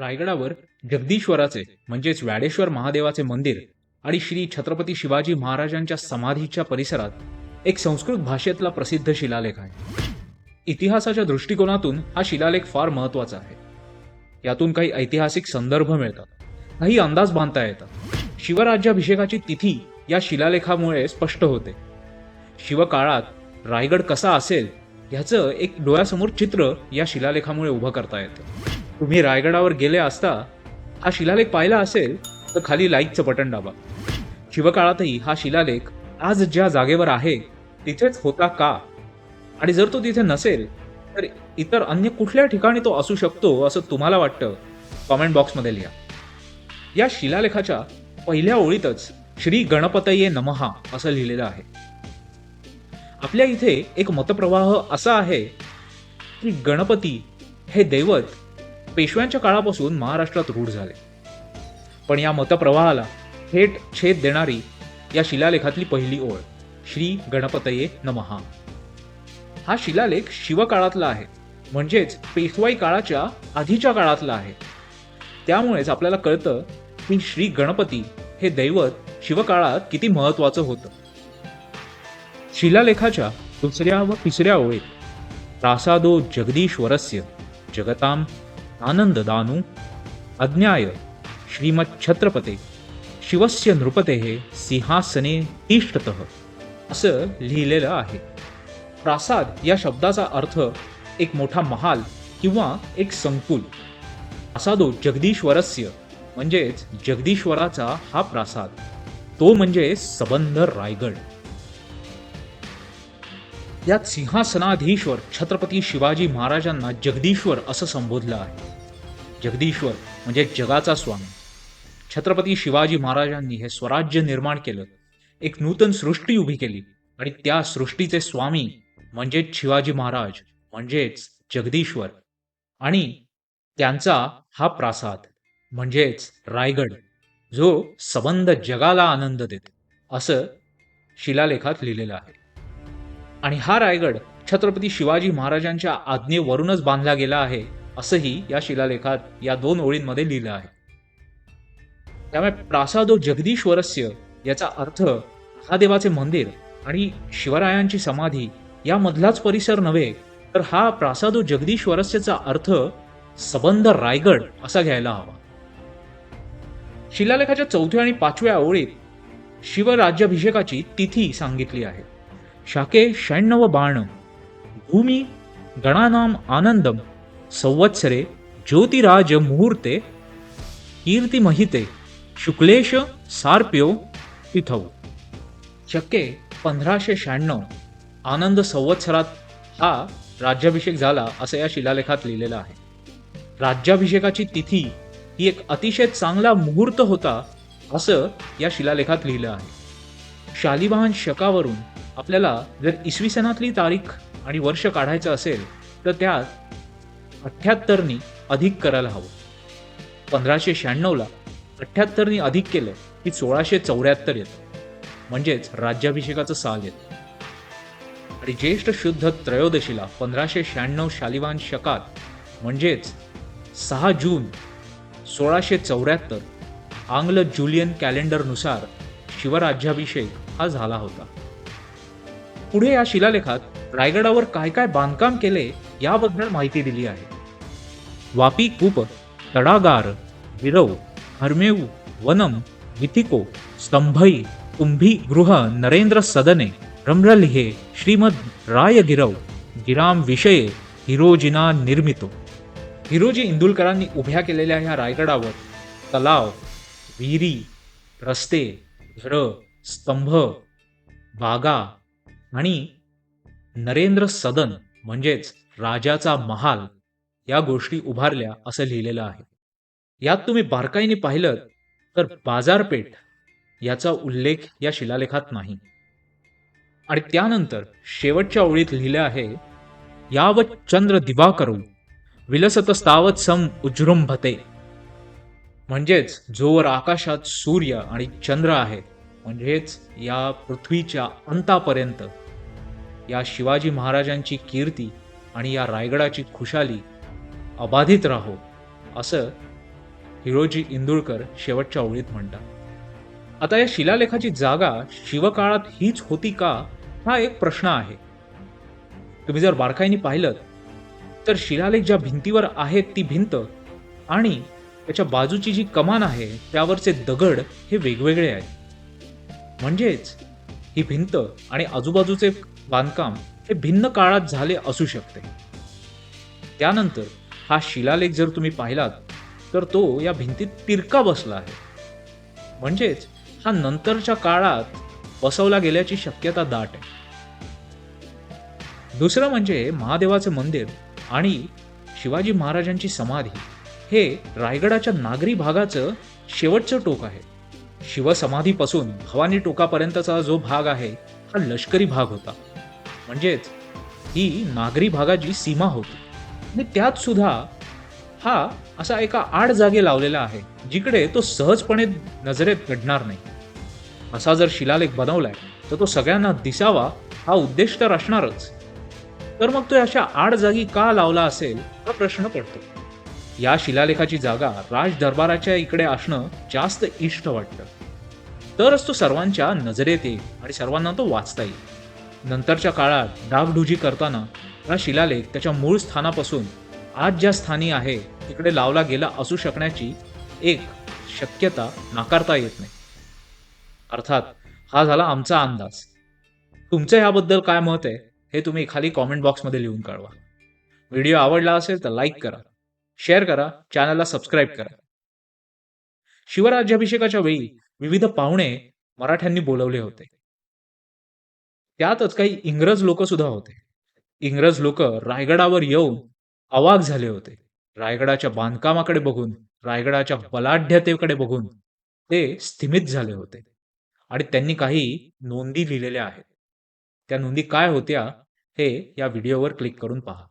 रायगडावर जगदीश्वराचे म्हणजेच व्याडेश्वर महादेवाचे मंदिर आणि श्री छत्रपती शिवाजी महाराजांच्या समाधीच्या परिसरात एक संस्कृत भाषेतला प्रसिद्ध शिलालेख आहे. इतिहासाच्या दृष्टिकोनातून हा शिलालेख फार महत्त्वाचा आहे. यातून काही ऐतिहासिक संदर्भ मिळतात. काही अंदाज बांधता येतात. शिवराज्याभिषेकाची तिथी या शिलालेखामुळे स्पष्ट होते. शिवकाळात रायगड कसा असेल ह्याचं एक डोळ्यासमोर चित्र या शिलालेखामुळे उभं करता येतं. तुम्ही रायगडावर गेले असता हा शिलालेख पाहिला असेल तर खाली लाईकचं बटन दाबा. शिवकाळातही हा शिलालेख आज ज्या जागेवर आहे तिथेच होता का? आणि जर तो तिथे नसेल तर इतर अन्य कुठल्या ठिकाणी तो असू शकतो असं तुम्हाला वाटतं? कॉमेंट बॉक्समध्ये लिहा. या शिलालेखाच्या पहिल्या ओळीतच श्री गणपतये नमहा असं लिहिलेलं आहे. आपल्या इथे एक मतप्रवाह असा आहे की गणपती हे दैवत पेशव्यांच्या काळापासून महाराष्ट्रात रूढ झाले. पण या मतप्रवाहाला थेट छेद देणारी या शिलालेखातली पहिली ओळ श्री गणपतये नमहा हा शिलालेख शिवकाळातला आहे. म्हणजेच पेशवाई काळाच्या आधीच्या काळातला आहे. त्यामुळेच आपल्याला कळतं की श्री गणपती हे दैवत शिवकाळात किती महत्वाचं होतं. शिलालेखाच्या दुसऱ्या व तिसऱ्या ओळीत प्रासादो जगदीश्वरस्य जगताम आनंददानू अज्ञाय श्रीमच्छत्रपते। शिवस्य नृपते सिंहासने तिष्ठत। असं लिहिलेलं आहे। प्रासाद या शब्दाचा अर्थ एक मोठा महाल किंवा एक संकुल। प्रासादो जगदीश्वरस्य म्हणजेच जगदीश्वराचा हा प्रासाद। तो म्हणजे सबंध रायगड। यात सिंहासनाधीश्वर छत्रपती शिवाजी महाराजांना जगदीश्वर असं संबोधलं आहे. जगदीश्वर म्हणजे जगाचा स्वामी. छत्रपती शिवाजी महाराजांनी हे स्वराज्य निर्माण केलं. एक नूतन सृष्टी उभी केली आणि त्या सृष्टीचे स्वामी म्हणजेच शिवाजी महाराज म्हणजेच जगदीश्वर आणि त्यांचा हा प्रासाद म्हणजेच रायगड जो सबंध जगाला आनंद देतो असं शिलालेखात लिहिलेलं आहे. आणि हा रायगड छत्रपती शिवाजी महाराजांच्या आज्ञेवरूनच बांधला गेला आहे असंही या शिलालेखात या दोन ओळींमध्ये लिहिलं आहे. त्यामुळे प्रासादो जगदीश्वरस्य याचा अर्थ महादेवाचे मंदिर आणि शिवरायांची समाधी यामधलाच परिसर नव्हे तर हा प्रासादो जगदीश्वरस्यचा अर्थ सबंध रायगड असा घ्यायला हवा. शिलालेखाच्या चौथ्या आणि पाचव्या ओळीत शिवराज्याभिषेकाची तिथी सांगितली आहे. शाके षण्णव बाण भूमी गणानाम आनंदम संवत्सरे ज्योतिराज मुहूर्ते। कीर्तिमहिते शुक्लेश सार्प्यो तिथौ। शक्य पंधराशे शहाण्णव। आनंद संवत्सरात हा राज्याभिषेक झाला असं या शिलालेखात लिहिलेलं आहे. राज्याभिषेकाची तिथी ही एक अतिशय चांगला मुहूर्त होता असं या शिलालेखात लिहिलं आहे. शालिवाहन शकावरून आपल्याला जर इसवी सनातली तारीख आणि वर्ष काढायचं असेल तर त्यात अठ्ठ्याहत्तरनी अधिक करायला हवं. पंधराशे शहाण्णवला अठ्ठ्याहत्तरनी अधिक केलं की सोळाशे चौऱ्याहत्तर येतं. म्हणजेच राज्याभिषेकाचं साल येतं. आणि ज्येष्ठ शुद्ध त्रयोदशीला पंधराशे शहाण्णव शालिवान शकात म्हणजेच सहा जून सोळाशे चौऱ्याहत्तर आंग्ल जुलियन कॅलेंडरनुसार शिवराज्याभिषेक हा झाला होता. पुढे या शिलालेखात रायगडावर काय काय बांधकाम केले याबद्दल माहिती दिली आहे. वापी कूप तडागार विरव हरमेव वनम वितिको स्तंभई कुंभी गृह नरेंद्र सदने रम्रलिहे श्रीमद रायगिरव गिराम विषये हिरोजिना निर्मितो. हिरोजी इंदुलकरांनी उभ्या केलेल्या ह्या रायगडावर तलाव विहिरी रस्ते घरं स्तंभ बागा आणि नरेंद्र सदन म्हणजेच राजाचा महाल या गोष्टी उभारल्या असं लिहिलेलं आहे. यात तुम्ही बारकाईने पाहिलं तर बाजारपेठ याचा उल्लेख या शिलालेखात नाही. आणि त्यानंतर शेवटच्या ओळीत लिहिलं आहे यावत चंद्र दिवाकरू विलसत स्थावत सम उज्रुंभते म्हणजेच जोवर आकाशात सूर्य आणि चंद्र आहे म्हणजेच या पृथ्वीच्या अंतापर्यंत. या शिवाजी महाराजांची कीर्ती आणि या रायगडाची खुशाली अबाधित राहो असं हिरोजी इंदुळकर शेवटच्या ओळीत म्हणतात. आता या शिलालेखाची जागा शिवकाळात हीच होती का हा एक प्रश्न आहे. तुम्ही जर बारकाईने पाहिलं तर शिलालेख ज्या भिंतीवर आहेत ती भिंत आणि त्याच्या बाजूची जी कमान आहे त्यावरचे दगड हे वेगवेगळे आहेत. म्हणजेच ही भिंत आणि आजूबाजूचे बांधकाम हे भिन्न काळात झाले असू शकते. त्यानंतर हा शिलालेख जर तुम्ही पाहिलात तर तो या भिंतीत तिरका बसला आहे. म्हणजेच हा नंतरच्या काळात बसवला गेल्याची शक्यता दाट आहे. दुसरं म्हणजे महादेवाचे मंदिर आणि शिवाजी महाराजांची समाधी हे रायगडाच्या नागरी भागाचं शेवटचं टोक आहे. शिवसमाधीपासून भवानी टोकापर्यंतचा जो भाग आहे हा लष्करी भाग होता. म्हणजेच ही नागरी भागाची सीमा होती. आणि त्यात सुद्धा हा असा एका आड जागे लावलेला आहे जिकडे तो सहजपणे नजरेत घडणार नाही. असा जर शिलालेख बनवलाय तर तो सगळ्यांना दिसावा हा उद्देश तर असणारच. तर मग तो अशा आड जागी का लावला असेल हा प्रश्न पडतो. या शिलालेखाची जागा राज दरबाराच्या इकडे असणं जास्त इष्ट वाटलं तरच तो सर्वांच्या नजरेत येईल आणि सर्वांना तो वाचता येईल. नंतरच्या काळात डागडुजी करताना हा शिलालेख त्याच्या मूळ स्थानापासून आज ज्या स्थानी आहे तिकडे लावला गेला असू शकण्याची एक शक्यता नाकारता येत नाही. अर्थात हा झाला आमचा अंदाज. तुमचं ह्याबद्दल काय मत आहे हे तुम्ही खाली कॉमेंट बॉक्समध्ये लिहून कळवा व्हिडिओ आवडला असेल तर लाईक करा. शेअर करा चॅनलला सबस्क्राईब करा. शिवराज्याभिषेकाच्या वेळी विविध पाहुणे मराठ्यांनी बोलवले होते. त्यातच काही इंग्रज लोक सुद्धा होते. इंग्रज लोक रायगडावर येऊन अवाक झाले होते. रायगडाच्या बांधकामाकडे बघून रायगडाच्या बलाढ्यतेकडे बघून ते स्थिमित झाले होते. आणि त्यांनी काही नोंदी लिहिलेल्या आहेत. त्या नोंदी काय होत्या हे या व्हिडिओवर क्लिक करून पहा.